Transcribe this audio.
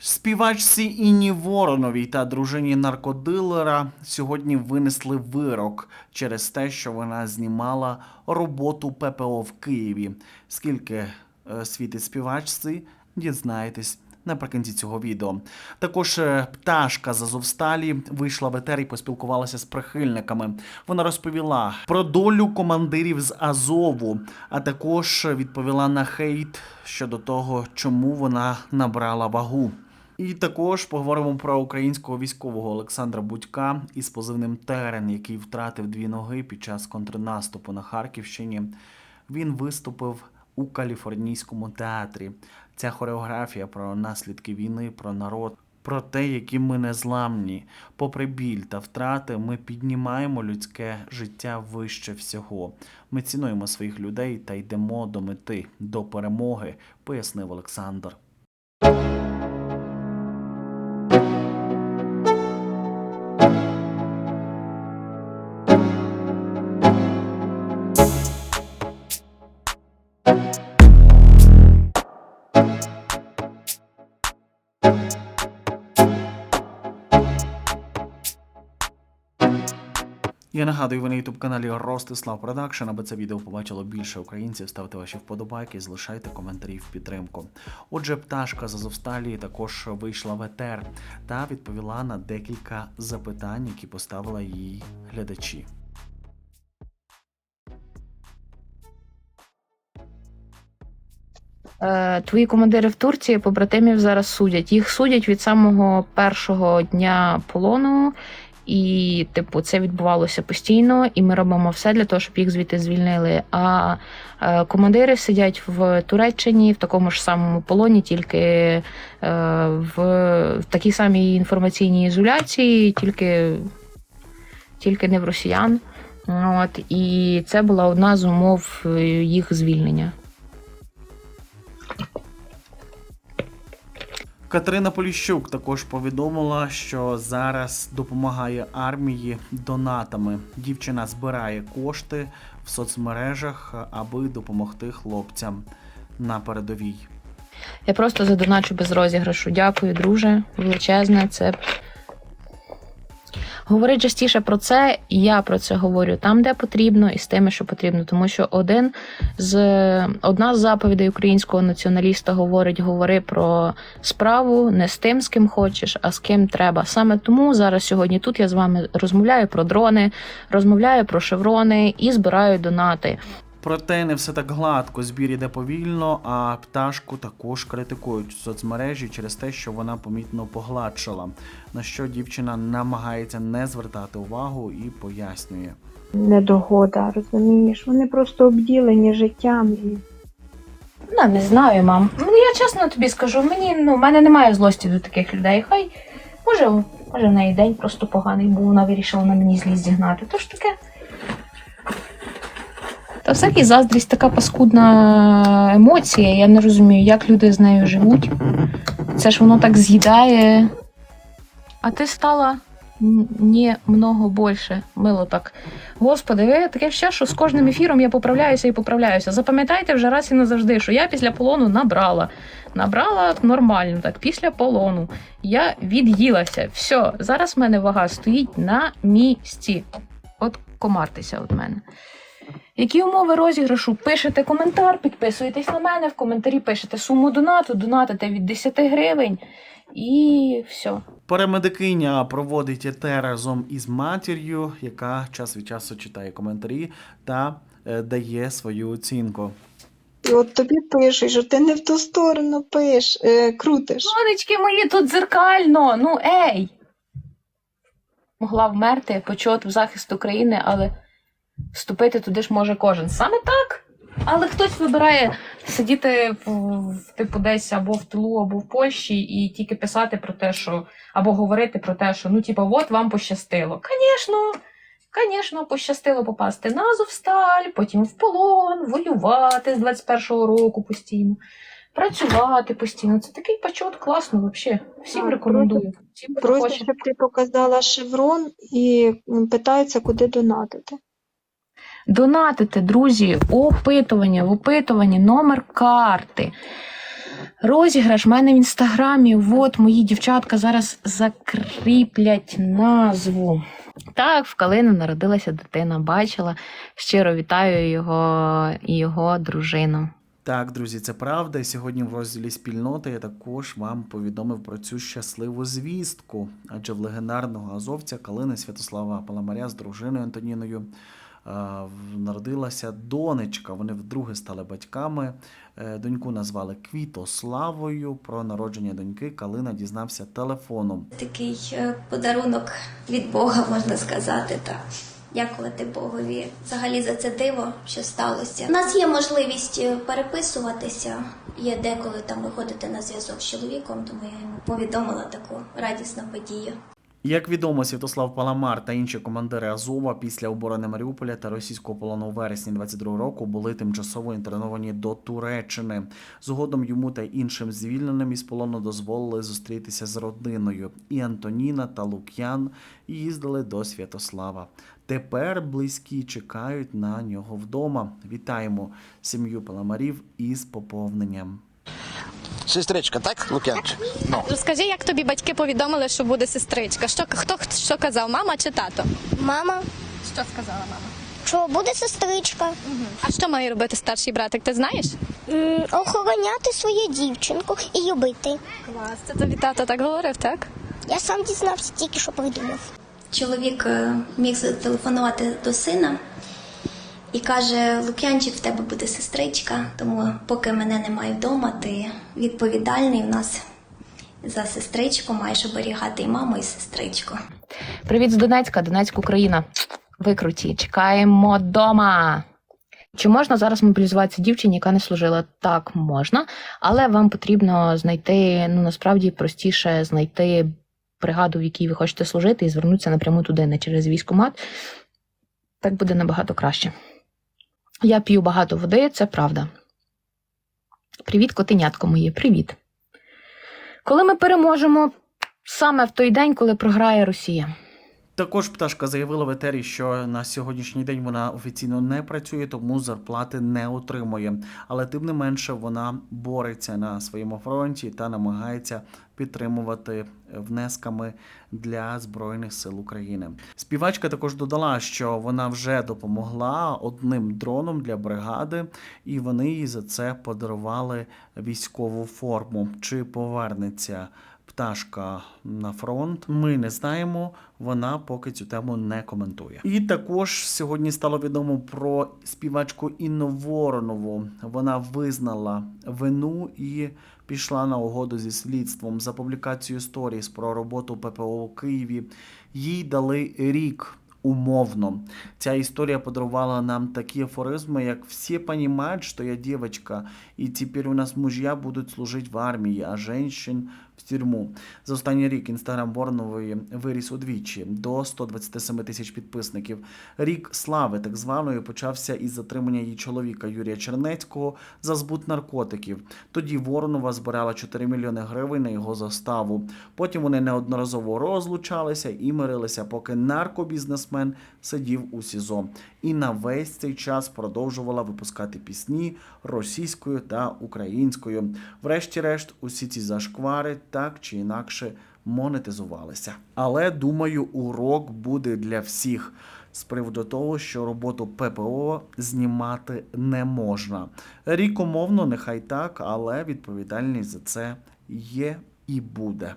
Співачці Інні Вороновій та дружині наркодилера сьогодні винесли вирок через те, що вона знімала роботу ППО в Києві. Скільки е, світить співачці, дізнаєтесь наприкінці цього відео. Також е, пташка з Азовсталі вийшла в етер і поспілкувалася з прихильниками. Вона розповіла про долю командирів з Азову, а також відповіла на хейт щодо того, чому вона набрала вагу. І також поговоримо про українського військового Олександра Будька із позивним Терен, який втратив дві ноги під час контрнаступу на Харківщині. Він виступив у каліфорнійському театрі. Ця хореографія про наслідки війни, про народ, про те, які ми незламні. Попри біль та втрати, ми піднімаємо людське життя вище всього. Ми цінуємо своїх людей та йдемо до мети, до перемоги, пояснив Олександр. Я нагадую, ви на youtube каналі Ростислав Продакшн. Аби це відео побачило більше українців, ставте ваші вподобайки, залишайте коментарі в підтримку. Отже, пташка з Азовсталі також вийшла в етер та відповіла на декілька запитань, які поставила їй глядачі. Е, Твої командири в Турції побратимів зараз судять. Їх судять від самого першого дня полону, і, типу, це відбувалося постійно, і ми робимо все для того, щоб їх звідти звільнили. А е, командири сидять в Туреччині в такому ж самому полоні, тільки е, в, в такій самій інформаційній ізоляції, тільки, тільки не в росіян. От, і це була одна з умов е, їх звільнення. Катерина Поліщук також повідомила, що зараз допомагає армії донатами. Дівчина збирає кошти в соцмережах, аби допомогти хлопцям на передовій. Я просто задоначу без розіграшу. Дякую, друже. Величезне. Це говори частіше про це, я про це говорю там, де потрібно, і з тими, що потрібно. Тому що один з одна з заповідей українського націоналіста говорить: говори про справу не з тим, з ким хочеш, а з ким треба. Саме тому зараз сьогодні тут я з вами розмовляю про дрони, розмовляю про шеврони і збираю донати. Проте не все так гладко. Збір іде повільно, а пташку також критикують в соцмережі через те, що вона помітно погладшала. На що дівчина намагається не звертати увагу і пояснює. недогода, розумієш? Вони просто обділені життям і Ну, не знаю, мам. Ну я чесно тобі скажу, мені ну в мене немає злості до таких людей. Хай може, може в неї день просто поганий був, вона вирішила на мені злість зігнати. То ж таке. Та всякий заздрість така паскудна емоція. Я не розумію, як люди з нею живуть. Це ж воно так з'їдає. А ти стала н- не много більше. Мило так. Господи, ви таке ще, що з кожним ефіром я поправляюся і поправляюся. Запам'ятайте вже раз і назавжди, що я після полону набрала. Набрала нормально, так, після полону. Я від'їлася. Все, зараз в мене вага стоїть на місці. От комартеся від мене. Які умови розіграшу? Пишете коментар, підписуєтесь на мене, в коментарі пишете суму донату, донатите від 10 гривень і все. Парамедикиня проводить ЕТ разом із матір'ю, яка час від часу читає коментарі та е, дає свою оцінку. І от тобі пишуть, що ти не в ту сторону пиш, е, крутиш. Сонечки мої тут дзеркально. Ну ей. Могла вмерти, почот в захист України, але вступити туди ж може кожен. Саме так. Але хтось вибирає сидіти в, в типу десь або в тилу, або в Польщі, і тільки писати про те, що або говорити про те, що ну, типу, от вам пощастило. Звісно, звісно, пощастило попасти на Азовсталь, потім в полон, воювати з 21-го року постійно працювати постійно. Це такий почот класно, взагалі. Всім Так, рекомендую. Всім, хто Просять, хоче. щоб ти показала шеврон і питаються, куди донатити. Донатити, друзі, опитування, в опитуванні, номер карти. Розіграш в мене в інстаграмі. От мої дівчатка зараз закріплять назву. Так, в Калини народилася дитина. Бачила. Щиро вітаю його і його дружину. Так, друзі, це правда. І сьогодні в розділі спільноти я також вам повідомив про цю щасливу звістку. Адже в легендарного азовця Калини Святослава Паламаря з дружиною Антоніною народилася донечка. Вони вдруге стали батьками. Е, Доньку назвали Квітославою. Про народження доньки Калина дізнався телефоном. Такий е, подарунок від Бога, можна сказати, так. Дякувати Богові взагалі за це диво, що сталося. У нас є можливість е, переписуватися. Є деколи там виходити на зв'язок з чоловіком, тому я йому повідомила таку радісну подію. Як відомо, Святослав Паламар та інші командири Азова після оборони Маріуполя та російського полону у вересні 22 року були тимчасово інтерновані до Туреччини. Згодом йому та іншим звільненим із полону дозволили зустрітися з родиною. І Антоніна та Лук'ян їздили до Святослава. Тепер близькі чекають на нього вдома. Вітаємо сім'ю Паламарів із поповненням. Сестричка, так, Лук'янчик? Ну. Розкажи, як тобі батьки повідомили, що буде сестричка? Що хто що казав, мама чи тато? Мама, Що сказала мама? що буде сестричка, А що має робити старший братик? Ти знаєш? М, охороняти свою дівчинку і любити. Клас, це тобі тато так говорив, так? Я сам дізнався, тільки що придумав. Чоловік е, міг зателефонувати до сина і каже: Лук'янчик, в тебе буде сестричка, тому поки мене немає вдома, ти відповідальний у нас за сестричку, маєш оберігати і маму, і сестричку. Привіт з Донецька, Донецьк, Україна. Ви круті, чекаємо дома. Чи можна зараз мобілізуватися дівчині, яка не служила? Так, можна, але вам потрібно знайти, ну насправді простіше знайти бригаду, в якій ви хочете служити, і звернутися напряму туди, не через військкомат. Так буде набагато краще. Я п'ю багато води, це правда. Привіт, котенятко моє, привіт. Коли ми переможемо саме в той день, коли програє Росія. Також пташка заявила в етері, що на сьогоднішній день вона офіційно не працює, тому зарплати не отримує. Але тим не менше вона бореться на своєму фронті та намагається підтримувати внесками для збройних сил України. Співачка також додала, що вона вже допомогла одним дроном для бригади, і вони їй за це подарували військову форму. Чи повернеться? Пташка на фронт. Ми не знаємо. Вона поки цю тему не коментує. І також сьогодні стало відомо про співачку Інну Воронову. Вона визнала вину і пішла на угоду зі слідством за публікацію сторіс про роботу ППО у Києві. Їй дали рік. Умовно, ця історія подарувала нам такі афоризми, як всі понимають, що я дівчинка, і тепер у нас мужья будуть служити в армії, а женщин в тюрму. За останній рік інстаграм Воронової виріс удвічі до 127 тисяч підписників. Рік слави так званої почався із затримання її чоловіка Юрія Чернецького за збут наркотиків. Тоді Воронова збирала 4 мільйони гривень на його заставу. Потім вони неодноразово розлучалися і мирилися, поки наркобізнесмен сидів у СІЗО. І на весь цей час продовжувала випускати пісні російською та українською. Врешті-решт, усі ці зашквари так чи інакше монетизувалися. Але думаю, урок буде для всіх. З приводу того, що роботу ППО знімати не можна. Рік умовно, нехай так, але відповідальність за це є і буде.